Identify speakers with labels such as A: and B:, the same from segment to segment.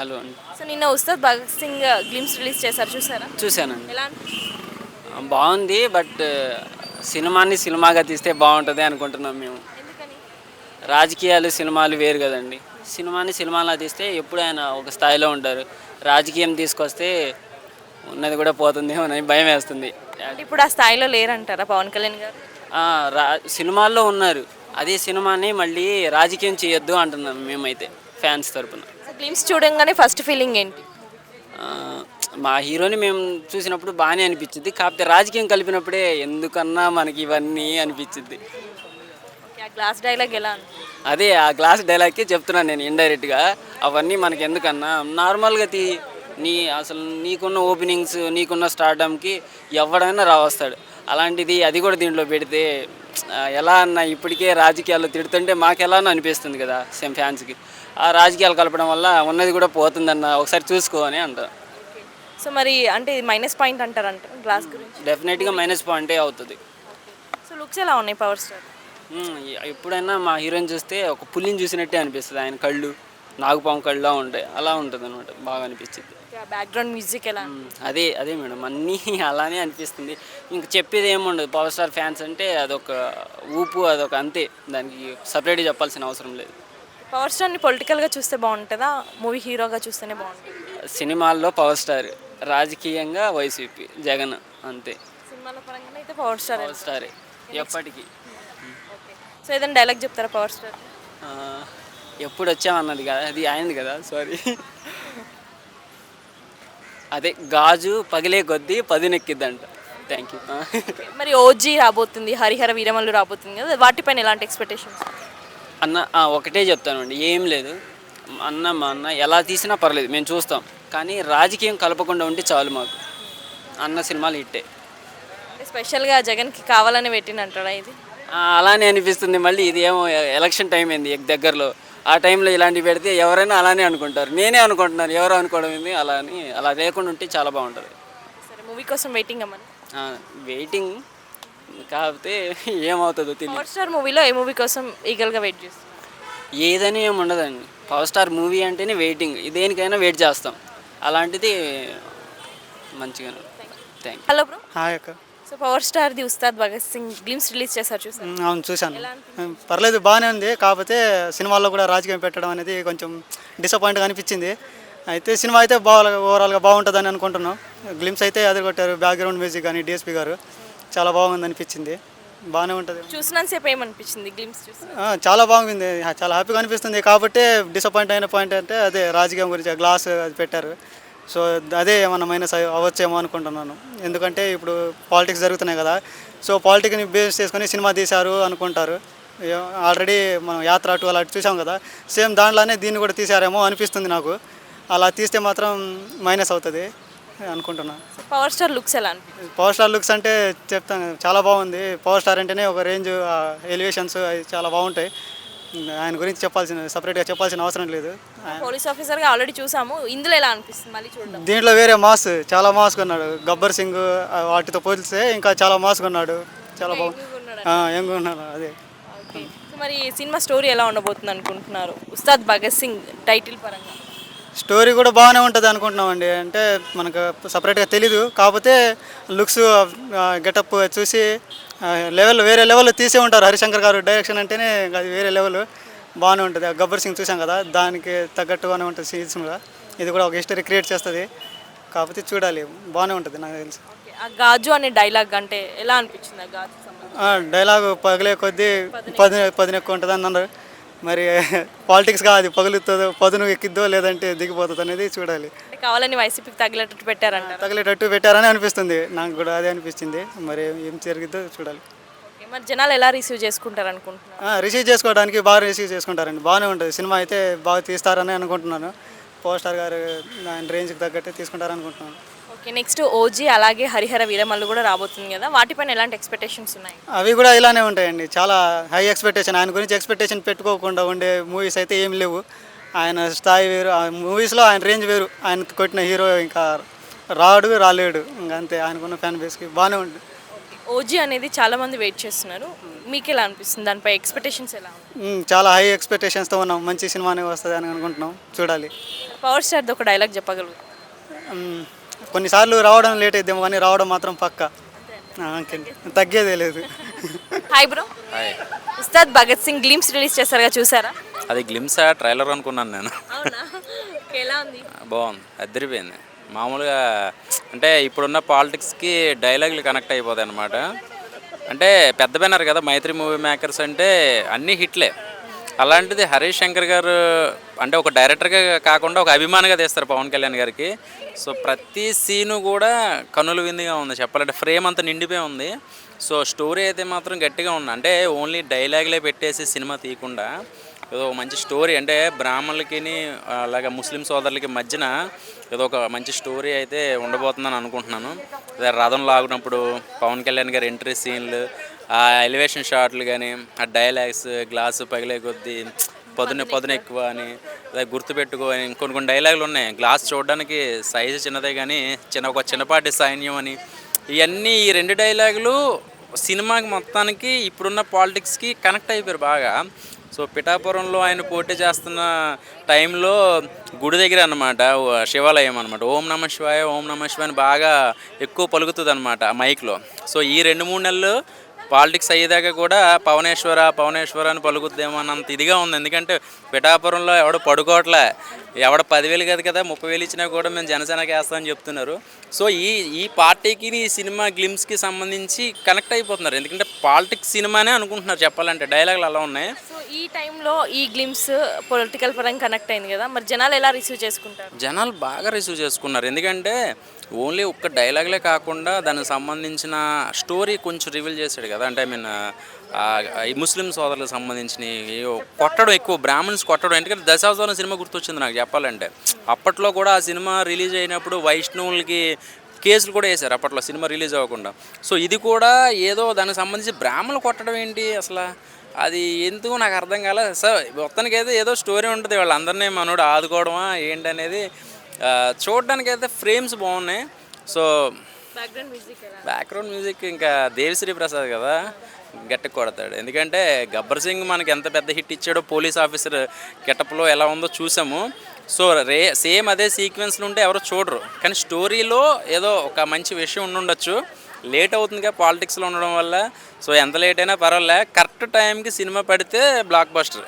A: Hello అండి.
B: So నిన్న Ustaad Bhagat Singh glimpse release చేశారు చూసారా?
A: చూశానండి
B: ఎలా?
A: బాగుంది బట్ సినిమాని సినిమాగా తీస్తే బాగుంటుంది అనుకుంటున్నాం మేము. రాజకీయాలు సినిమాలు వేరు కదండి. సినిమాని సినిమాలా తీస్తే ఎప్పుడు ఆయన ఒక స్థాయిలో ఉంటారు. రాజకీయం తీసుకొస్తే ఉన్నది కూడా పోతుందేమో అని భయం వేస్తుంది.
B: ఇప్పుడు ఆ స్థాయిలో లేరంటారా పవన్ కళ్యాణ్ గారు?
A: రా సినిమాల్లో ఉన్నారు. అదే సినిమాని మళ్ళీ రాజకీయం చేయొద్దు అంటున్నాం మేమైతే ఫ్యాన్స్ తరపున.
B: సో గ్లిమ్స్ చూడంగానే ఫస్ట్ ఫీలింగ్ ఏంటి?
A: మా హీరోని మేము చూసినప్పుడు బాగానే అనిపించింది. కాకపోతే రాజకీయం కలిపినప్పుడే ఎందుకన్నా మనకి ఇవన్నీ అనిపించింది.
B: గ్లాస్ డైలాగ్ ఎలా?
A: అదే ఆ గ్లాస్ డైలాగ్కే చెప్తున్నాను నేను ఇండైరెక్ట్గా అవన్నీ మనకి ఎందుకన్నా? నార్మల్గా తీ నీ అసలు నీకున్న ఓపెనింగ్స్ నీకున్న స్టార్డమ్కి ఎవడైనా రావస్తాడు. అలాంటిది అది కూడా దీంట్లో పెడితే ఎలా అన్న ఇప్పటికే రాజకీయాల్లో తిడుతుంటే మాకు ఎలా అనిపిస్తుంది కదా సేమ్ ఫ్యాన్స్కి ఆ రాజకీయాలు కలపడం వల్ల ఉన్నది కూడా పోతుందన్న ఒకసారి చూసుకో అని అంటారు
B: సో మరి అంటే ఇది మైనస్ పాయింట్ అంటారంట గ్లాస్ గురించి?
A: డెఫినెట్గా మైనస్ పాయింటే అవుతుంది.
B: సో లుక్స్ ఎలా ఉన్నాయి పవర్ స్టార్.
A: ఎప్పుడైనా మా హీరోయిన్ చూస్తే ఒక పులిని చూసినట్టే అనిపిస్తుంది ఆయన కళ్ళు నాగుపాము కళ్ళలా ఉంటాయి అలా ఉంటుంది అనమాట బాగా అనిపించింది
B: బ్యాక్గ్రౌండ్ మ్యూజిక్ ఎలా.
A: అదే అదే మేడం అన్నీ అలానే అనిపిస్తుంది. ఇంక చెప్పేది ఏముండదు పవర్ స్టార్ ఫ్యాన్స్ అంటే అదొక ఊపు అదొక అంతే దానికి సపరేట్గా చెప్పాల్సిన అవసరం లేదు.
B: పవర్ స్టార్ని పొలిటికల్గా చూస్తే బాగుంటుందా? మూవీ హీరోగా చూస్తేనే బాగుంటుంది.
A: సినిమాల్లో పవర్ స్టార్ రాజకీయంగా వైసీపీ జగన్ అంతే.
B: సినిమాల పరంగా అయితే పవర్ స్టార్
A: పవర్ స్టారే ఎప్పటికీ.
B: సో ఏదైనా డైలాగ్ చెప్తారా పవర్ స్టార్?
A: ఎప్పుడు వచ్చామన్నది కదా అది ఆయనది కదా సారీ. అదే గాజు పగిలే కొద్దీ పదినెక్కిద్దంట. థ్యాంక్ యూ
B: మరి ఓజీ రాబోతుంది హరిహర వీరమల్లు రాబోతుంది కదా వాటిపైన ఎలాంటి ఎక్స్పెక్టేషన్స్
A: అన్న ఒకటే చెప్తానండి. ఏం లేదు. అన్న మా అన్న ఎలా తీసినా పర్లేదు మేము చూస్తాం. కానీ రాజకీయం కలపకుండా ఉంటే చాలు మాకు. అన్న సినిమాలు ఇట్టే
B: స్పెషల్గా జగన్కి కావాలని పెట్టినంటారా ఇది?
A: అలానే అనిపిస్తుంది. మళ్ళీ ఇది ఏమో ఎలక్షన్ టైం అయింది దగ్గరలో. ఆ టైంలో ఇలాంటివి పెడితే ఎవరైనా అలానే అనుకుంటారు. నేనే అనుకుంటున్నాను ఎవరు అనుకోవడం ఏంది? అలా అని అలా లేకుండా ఉంటే చాలా బాగుంటుంది.
B: సరే మూవీ కోసం వెయిటింగ్ అమ్మని
A: వెయిటింగ్ కాకపోతే ఏమవుతుందో తెలియదు
B: పవర్ స్టార్ మూవీలో ఏ మూవీ కోసం ఈగల్గా వెయిట్ చేస్తాం
A: ఏదని ఏమి ఉండదండి. పవర్ స్టార్ మూవీ అంటేనే వెయిటింగ్ దేనికైనా వెయిట్ చేస్తాం. అలాంటిది మంచిగా థ్యాంక్
B: హలో బ్రో
C: హాయ్ అక్క.
B: సో పవర్ స్టార్ది ఉస్తాద్ భగత్ సింగ్ గ్లిమ్స్ రిలీజ్ చేశారు చూసారు?
C: అవును చూశాను. పర్లేదు బాగానే ఉంది. కాకపోతే సినిమాల్లో కూడా రాజకీయం పెట్టడం అనేది కొంచెం డిసప్పాయింట్గా అనిపించింది. అయితే సినిమా అయితే బాగా ఓవరాల్గా బాగుంటుందని అనుకుంటున్నాం. గ్లిమ్స్ అయితే అదే కొట్టారు బ్యాక్గ్రౌండ్ మ్యూజిక్ కానీ డిఎస్పి గారు. చాలా బాగుంది అనిపించింది. బాగానే ఉంటుంది.
B: చూసినంతసేపు ఏమనిపించింది? గ్లిమ్స్ చూసి.
C: ఆ, చాలా బాగుంది. చాలా హ్యాపీగా అనిపిస్తుంది. కాబట్టి డిసప్పాయింట్ అయిన పాయింట్ అంటే అదే రాజకీయం గురించి గ్లాస్ అది పెట్టారు. సో అదే ఏమన్నా మైనస్ అయ్యి- అవ్వచ్చేమో అనుకుంటున్నాను. ఎందుకంటే ఇప్పుడు పాలిటిక్స్ జరుగుతున్నాయి కదా. సో పాలిటిక్స్ని బేస్ చేసుకొని సినిమా తీశారు అనుకుంటారు. ఆల్రెడీ మనం యాత్ర అటు అలా చూసాం కదా. సేమ్ దాంట్లోనే దీన్ని కూడా తీశారేమో అనిపిస్తుంది నాకు. అలా తీస్తే మాత్రం మైనస్ అవుతుంది. అనుకుంటున్నాను
B: పవర్ స్టార్ లుక్స్ ఎలా
C: పవర్ స్టార్ లుక్స్ అంటే చెప్తాను చాలా బాగుంది. పవర్ స్టార్ అంటేనే ఒక రేంజ్ ఎలివేషన్స్ అవి చాలా బాగుంటాయి. ఆయన గురించి చెప్పాల్సిన సపరేట్గా చెప్పాల్సిన అవసరం లేదు.
B: పోలీస్ ఆఫీసర్గా ఆల్రెడీ చూసాము. ఇందులో ఎలా అనిపిస్తుంది మళ్ళీ చూడడం
C: దీంట్లో వేరే మాస్ చాలా మాస్ కొన్నాడు. గబ్బర్ సింగ్ వాటితో పోలిస్తే ఇంకా చాలా మాస్ కొన్నాడు. చాలా బాగుంది యంగ్ ఉన్నాడు అదే.
B: మరి సినిమా స్టోరీ ఎలా ఉండబోతుంది అనుకుంటున్నారు ఉస్తాద్ భగత్ సింగ్ టైటిల్ పరంగా.
C: స్టోరీ కూడా బాగానే ఉంటుంది అనుకుంటున్నామండి. అంటే మనకు సపరేట్గా తెలీదు. కాకపోతే లుక్స్ గెటప్ చూసి లెవెల్ వేరే లెవెల్లో తీసే ఉంటారు. హరిశంకర్ గారు డైరెక్షన్ అంటేనే అది వేరే లెవెల్ బాగానే ఉంటుంది. ఆ గబ్బర్ సింగ్ చూసాం కదా దానికి తగ్గట్టుగానే ఉంటుంది సీన్స్ కూడా. ఇది కూడా ఒక హిస్టరీ క్రియేట్ చేస్తుంది. కాకపోతే చూడాలి. బాగానే ఉంటుంది నాకు తెలిసి.
B: గాజు అనే డైలాగ్ అంటే ఎలా అనిపించింది
C: డైలాగ్ పగిలే కొద్దీ పది పదిన ఎక్కువ ఉంటుంది అన్నారు. మరి పాలిటిక్స్గా అది పగులుతుందో పదును ఎక్కిద్దో లేదంటే దిగిపోతుంది అనేది చూడాలి.
B: కావాలని వైసీపీకి తగిలేటట్టు పెట్టారంటారు.
C: తగిలేటట్టు పెట్టారని అనిపిస్తుంది. నాకు కూడా అదే అనిపించింది మరి ఏం జరిగిద్దో చూడాలి.
B: మరి జనాలు ఎలా రిసీవ్ చేసుకుంటారు అనుకుంటున్నారు
C: రిసీవ్ చేసుకోవడానికి బాగా రిసీవ్ చేసుకుంటారండి. బాగానే ఉంటుంది. సినిమా అయితే బాగా తీస్తారని అనుకుంటున్నాను. పవర్ స్టార్ గారు ఆయన రేంజ్కి తగ్గట్టే తీసుకుంటారని అనుకుంటున్నాను
B: ఓకే నెక్స్ట్ ఓజీ అలాగే హరిహర వీరమల్లు కూడా రాబోతుంది కదా. వాటిపైన ఎలాంటి ఎక్స్పెక్టేషన్స్ ఉన్నాయి?
C: అవి కూడా ఇలానే ఉంటాయండి. చాలా హై ఎక్స్పెక్టేషన్ ఆయన గురించి ఎక్స్పెక్టేషన్ పెట్టుకోకుండా ఉండే మూవీస్ అయితే ఏం లేవు. ఆయన స్థాయి వేరు. ఆ మూవీస్లో ఆయన రేంజ్ వేరు. ఆయన కొట్టిన హీరో ఇంకా రాడు రాలేడు. ఇంకా అంతే. ఆయనకున్న ఫ్యాన్ బేస్కి బాగానే ఉంటుంది
B: ఓజీ అనేది చాలా మంది వెయిట్ చేస్తున్నారు. మీకు ఎలా అనిపిస్తుంది? దానిపై ఎక్స్పెక్టేషన్స్ ఎలా
C: చాలా హై ఎక్స్పెక్టేషన్స్తో ఉన్నాం. మంచి సినిమానే వస్తుంది అని అనుకుంటున్నాం. చూడాలి.
B: పవర్ స్టార్ది ఒక డైలాగ్ చెప్పగలరు?
C: కొన్నిసార్లు రావడం లేట్ అయిద్దాం కానీ రావడం మాత్రం పక్క. తగ్గేదే లేదు.
B: Hi bro.
D: Hi.
B: Ustaad Bhagat Singh glimpse release చేశారుగా చూసారా?
D: అది గ్లిమ్సా ట్రైలర్ అనుకున్నాను నేను.
B: అవునా? ఎలా ఉంది?
D: బాగుంది. అద్దరిపోయింది మామూలుగా అంటే ఇప్పుడున్న పాలిటిక్స్కి డైలాగులు కనెక్ట్ అయిపోతాయి అనమాట అంటే పెద్ద బ్యానర్ కదా మైత్రి మూవీ మేకర్స్ అంటే అన్నీ హిట్లే. అలాంటిది హరీష్ శంకర్ గారు అంటే ఒక డైరెక్టర్గా కాకుండా ఒక అభిమానిగా తీస్తారు పవన్ కళ్యాణ్ గారికి. సో ప్రతి సీను కూడా కనులు విందుగా ఉంది చెప్పాలంటే ఫ్రేమ్ అంతా నిండిపోయి ఉంది. సో స్టోరీ అయితే మాత్రం గట్టిగా ఉంది. అంటే ఓన్లీ డైలాగ్లే పెట్టేసి సినిమా తీయకుండా ఏదో ఒక మంచి స్టోరీ అంటే బ్రాహ్మణులకి అలాగే ముస్లిం సోదరులకి మధ్యన ఏదో ఒక మంచి స్టోరీ అయితే ఉండబోతుందని అనుకుంటున్నాను. రథం లాగినప్పుడు పవన్ కళ్యాణ్ గారి ఎంట్రీ సీన్లు ఆ ఎలివేషన్ షాట్లు కానీ ఆ డైలాగ్స్ గ్లాసు పగిలే కొద్దీ పొద్దున పొద్దున ఎక్కువ అని అదే కొన్ని కొన్ని డైలాగులు ఉన్నాయి. గ్లాస్ చూడడానికి సైజు చిన్నదే కానీ చిన్న ఒక చిన్నపాటి సైన్యం అని. ఇవన్నీ ఈ రెండు డైలాగులు సినిమాకి మొత్తానికి ఇప్పుడున్న పాలిటిక్స్కి కనెక్ట్ అయిపోయారు బాగా. సో పిఠాపురంలో ఆయన పోటీ చేస్తున్న టైంలో గుడి దగ్గర అనమాట శివాలయం అనమాట ఓం నమ శివాయ ఓం నమ శివాయ అని బాగా ఎక్కువ పలుకుతుంది అనమాట ఆ మైక్లో సో ఈ రెండు మూడు నెలలు పాలిటిక్స్ అయ్యేదాకా కూడా పవనేశ్వర పవనేశ్వర అని పలుకుద్దేమో అన్నంత ఇదిగా ఉంది. ఎందుకంటే పిఠాపురంలో ఎవడు పడుకోవట్లే. ఎవడ పదివేలు కదా కదా ముప్పై వేలు ఇచ్చినా కూడా మేము జనసేనకి వేస్తామని చెప్తున్నారు. సో ఈ ఈ పార్టీకి ఈ సినిమా గ్లిమ్స్కి సంబంధించి కనెక్ట్ అయిపోతున్నారు. ఎందుకంటే పాలిటిక్స్ సినిమానే అనుకుంటున్నారు చెప్పాలంటే డైలాగులు అలా ఉన్నాయి.
B: సో ఈ టైంలో ఈ గ్లిమ్స్ పొలిటికల్ పరంగా కనెక్ట్ అయింది కదా మరి జనాలు ఎలా రిసీవ్ చేసుకుంటారు?
D: జనాలు బాగా రిసీవ్ చేసుకున్నారు. ఎందుకంటే ఓన్లీ ఒక్క డైలాగ్లే కాకుండా దానికి సంబంధించిన స్టోరీ కొంచెం రివీల్ చేశాడు కదా. అంటే ఐ మీన్ ఈ ముస్లిం సోదరులకు సంబంధించిన కొట్టడం ఎక్కువ బ్రాహ్మణ్స్ కొట్టడం. ఎందుకంటే దశావతారం సినిమా గుర్తొచ్చింది నాకు చెప్పాలంటే. అప్పట్లో కూడా ఆ సినిమా రిలీజ్ అయినప్పుడు వైష్ణవులకి కేసులు కూడా వేశారు అప్పట్లో సినిమా రిలీజ్ అవ్వకుండా. సో ఇది కూడా ఏదో దానికి సంబంధించి బ్రాహ్మణులు కొట్టడం ఏంటి అసలు? అది ఎందుకు నాకు అర్థం కాలే. సో మొత్తానికి అయితే ఏదో స్టోరీ ఉంటుంది వాళ్ళందరినీ మనోడు ఆదుకోవడమా ఏంటనేది చూడడానికి అయితే ఫ్రేమ్స్ బాగున్నాయి. సో
B: బ్యాక్గ్రౌండ్ మ్యూజిక్ ఎలా?
D: బ్యాక్గ్రౌండ్ మ్యూజిక్ ఇంకా దేవిశ్రీ ప్రసాద్ కదా? గట్టి కొడతాడు ఎందుకంటే గబ్బర్ సింగ్ మనకి ఎంత పెద్ద హిట్ ఇచ్చాడో పోలీస్ ఆఫీసర్ గెటప్లో ఎలా ఉందో చూసాము. సో రే సేమ్ అదే సీక్వెన్స్లు ఉంటే ఎవరు చూడరు. కానీ స్టోరీలో ఏదో ఒక మంచి విషయం ఉండుండొచ్చు. లేట్ అవుతుందిగా పాలిటిక్స్లో ఉండడం వల్ల. సో ఎంత లేట్ అయినా పర్వాలే. కరెక్ట్ టైంకి సినిమా పడితే బ్లాక్ బస్టర్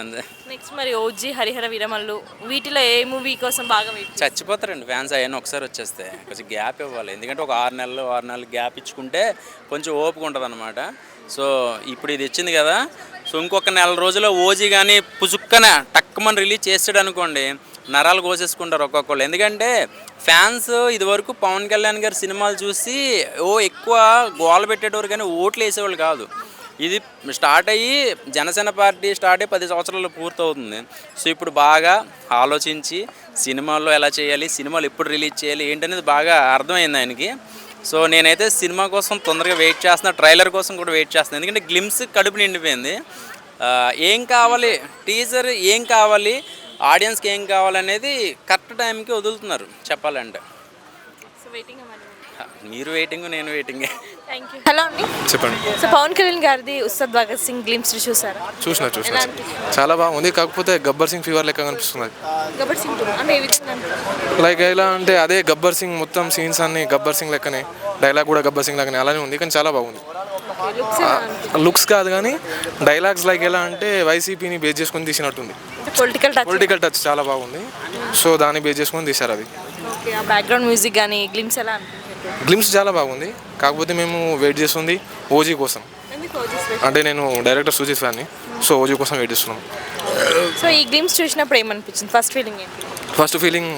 D: అంతే.
B: నెక్స్ట్ మరి ఓజీ హరిహర వీరమల్లు వీటిలో ఏ మూవీ కోసం బాగా వెయిట్
D: చచ్చిపోతారండి ఫ్యాన్స్ అవన్నీ ఒకసారి వచ్చేస్తే. కొంచెం గ్యాప్ ఇవ్వాలి. ఎందుకంటే ఒక ఆరు నెలలు ఆరు నెలలు గ్యాప్ ఇచ్చుకుంటే కొంచెం ఓపిక ఉంటుంది అనమాట సో ఇప్పుడు ఇది ఇచ్చింది కదా. సో ఇంకొక నెల రోజుల్లో ఓజీ కానీ పుసుక్కన టక్కుమని రిలీజ్ చేసాడు అనుకోండి నరాలు కోసేసుకుంటారు ఒక్కొక్కళ్ళు. ఎందుకంటే ఫ్యాన్స్ ఇదివరకు పవన్ కళ్యాణ్ గారి సినిమాలు చూసి ఓ ఎక్కువ గోల పెట్టేటోరు కానీ ఓట్లు వేసేవాళ్ళు కాదు. ఇది స్టార్ట్ అయ్యి జనసేన పార్టీ స్టార్ట్ అయ్యి పది సంవత్సరాలు పూర్తవుతుంది. సో ఇప్పుడు బాగా ఆలోచించి సినిమాల్లో ఎలా చేయాలి సినిమాలు ఎప్పుడు రిలీజ్ చేయాలి ఏంటనేది బాగా అర్థమైంది ఆయనకి. సో నేనైతే సినిమా కోసం తొందరగా వెయిట్ చేస్తున్నా ట్రైలర్ కోసం కూడా వెయిట్ చేస్తున్నాను ఎందుకంటే గ్లిమ్స్ కడుపు నిండిపోయింది. ఏం కావాలి టీజర్ ఏం కావాలి ఆడియన్స్కి ఏం కావాలనేది కరెక్ట్ టైంకి వదులుతున్నారు చెప్పాలంటే. మీరు వెయిటింగ్ నేను వెయిటింగే
B: థ్యాంక్ యూ హలో అండి.
E: చెప్పండి.
B: సో పవన్ కళ్యాణ్ గారిది ఉస్తాద్ భగత్ సింగ్ గ్లిమ్స్ చూసారా?
E: చూసిన చూసిన. చాలా బాగుంది. కాకపోతే గబ్బర్ సింగ్ ఫీవర్ లెక్క కనిపిస్తుంది.
B: గబ్బర్ సింగ్ అంటే ఏ విధంగా అనిపించింది?
E: లైక్ ఎలా అంటే అదే గబ్బర్ సింగ్ మొత్తం సీన్స్ అన్ని గబ్బర్ సింగ్ లెక్కనే డైలాగ్ కూడా గబ్బర్ సింగ్ లెక్కనే అలానే ఉంది కానీ చాలా బాగుంది? లుక్స్ కాదు కానీ డైలాగ్స్ లైక్ ఎలా అంటే వైసీపీని బేస్ చేసుకొని తీసినట్టుంది.
B: పొలిటికల్ టచ్
E: పొలిటికల్ టచ్ చాలా బాగుంది. సో దాన్ని బేస్ చేసుకొని తీశారు అది.
B: ఓకే ఆ బ్యాక్గ్రౌండ్ మ్యూజిక్ కానీ గ్లిమ్స్ ఎలా
E: గ్లిమ్స్ చాలా బాగుంది. కాకపోతే మేము వెయిట్ చేస్తుంది ఓజీ కోసం? అంటే నేను డైరెక్టర్ సుజిత్ ఫ్యాన్ని సో ఓజీ కోసం వెయిట్ చేస్తున్నాం.
B: సో ఈ గ్లిమ్స్ చూసినప్పుడు ఏమనిపించింది? ఫస్ట్ ఫీలింగ్ ఏంటి?
E: ఫస్ట్ ఫీలింగ్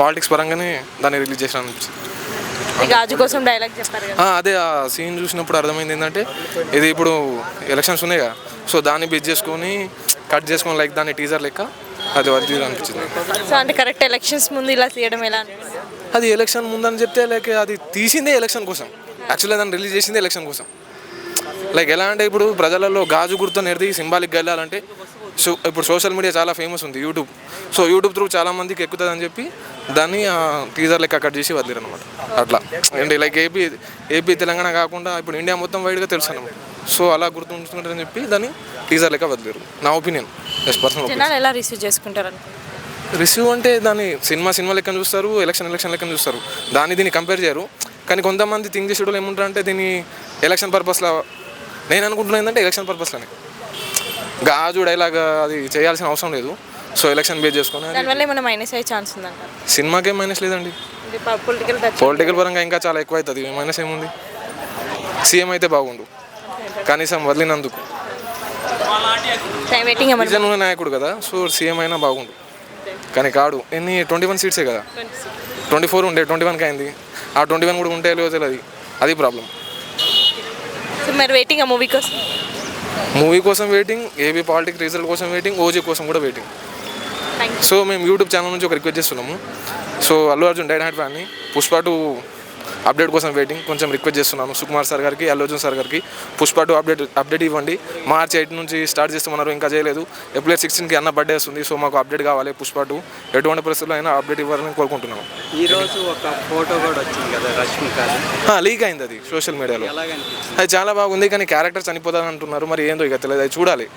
E: పాలిటిక్స్ పరంగానే దాన్ని రిలీజ్ చేసిన అనిపించింది.
B: గాజు కోసం డైలాగ్ చెప్పారు
E: అదే ఆ సీన్ చూసినప్పుడు అర్థమైంది ఏంటంటే ఇది ఇప్పుడు ఎలక్షన్స్ ఉన్నాయి కదా. సో దాన్ని బేస్ చేసుకొని కట్ చేసుకొని లైక్ దాన్ని టీజర్ లెక్క అది వర్ది అనిపించింది.
B: సో అంటే కరెక్ట్ ఎలక్షన్స్ ముందు ఇలా తీయడం ఎలా అనిపించింది?
E: అది ఎలక్షన్ ముందని చెప్తే లైక్ అది తీసిందే ఎలక్షన్ కోసం. యాక్చువల్గా దాన్ని రిలీజ్ చేసిందే ఎలక్షన్ కోసం. లైక్ ఎలా అంటే ఇప్పుడు ప్రజలలో గాజు గుర్తు అనేది సింబాలిక్ వెళ్ళాలంటే సో ఇప్పుడు సోషల్ మీడియా చాలా ఫేమస్ ఉంది యూట్యూబ్ సో యూట్యూబ్ త్రూ చాలా మందికి ఎక్కుతుంది అని చెప్పి దాన్ని టీజర్ లెక్క కట్ చేసి వదిలేరు అనమాట అట్లా. అంటే లైక్ ఏపీ ఏపీ తెలంగాణ కాకుండా ఇప్పుడు ఇండియా మొత్తం వైడ్గా తెలుసు అనమాట సో అలా గుర్తుంచుకుంటారని చెప్పి దాన్ని టీజర్ లెక్క వదిలేరు. నా ఒపీనియన్ ఎస్ పర్సనల్
B: ఎలా రిసీవ్ చేసుకుంటారు
E: రిసీవ్ అంటే దాన్ని సినిమా సినిమా లెక్కన చూస్తారు ఎలక్షన్ ఎలక్షన్ లెక్కన చూస్తారు. దాన్ని దీన్ని కంపేర్ చేయరు. కానీ కొంతమంది థింక్ చేసేటోళ్ళు ఏమంటారు అంటే దీన్ని ఎలక్షన్ పర్పస్లో నేను అనుకుంటున్నా ఏంటంటే ఎలక్షన్ పర్పస్లోనే గాజు డైలాగ్ అది చేయాల్సిన అవసరం లేదు. సో ఎలక్షన్ బేస్ చేసుకొని
B: మైనస్ అయ్యే ఛాన్స్ ఉందంటారు
E: సినిమాకేం మైనస్ లేదండి.
B: పొలిటికల్
E: పొలిటికల్ పరంగా ఇంకా చాలా ఎక్కువ అవుతుంది మైనస్ ఏముంది? సీఎం అయితే బాగుండు. కనీసం వదిలినందుకు. నాయకుడు కదా సో సీఎం అయినా బాగుండు. కానీ కాడు. ఎన్ని? ట్వంటీ వన్ సీట్సే కదా. ట్వంటీ ఫోర్ ఉండే ట్వంటీ వన్కి అయింది. ఆ ట్వంటీ వన్ కూడా ఉంటే లేదో తెలియదు అది ప్రాబ్లం.
B: మరి వెయిటింగ్ ఆ మూవీ కోసం?
E: మూవీ కోసం వెయిటింగ్ ఏబీ పాలిటిక్స్ రిజల్ట్ కోసం వెయిటింగ్ ఓజీ కోసం కూడా వెయిటింగ్ సో మేము యూట్యూబ్ ఛానల్ నుంచి ఒక రిక్వెస్ట్ చేస్తున్నాము. So Allu Arjun die hard ఫ్యాన్ని Pushpa two update కోసం వెయిటింగ్ కొంచెం రిక్వెస్ట్ చేస్తున్నాను. సుకుమార్ సార్ గారికి అల్లు అర్జున్ సార్ గారికి. పుష్ప టూ అప్డేట్ అప్డేట్ ఇవ్వండి. మార్చ్ ఎయిట్ నుంచి స్టార్ట్ చేస్తున్నారు ఇంకా చేయలేదు. ఏప్రిల్ సిక్స్టీన్కి అన్న బర్త్డే వస్తుంది సో మాకు అప్డేట్ కావాలి పుష్ప టూ. ఎటువంటి పరిస్థితుల్లో అయినా అప్డేట్ ఇవ్వాలని కోరుకుంటున్నాము
F: ఈరోజు ఒక ఫోటో కూడా వచ్చింది కదా రష్మిక
E: లీక్ అయింది అది సోషల్ మీడియాలో అది చాలా బాగుంది కానీ క్యారెక్టర్ చనిపోతుంది అంటున్నారు మరి ఏందో ఇక తెలియదు అది చూడాలి.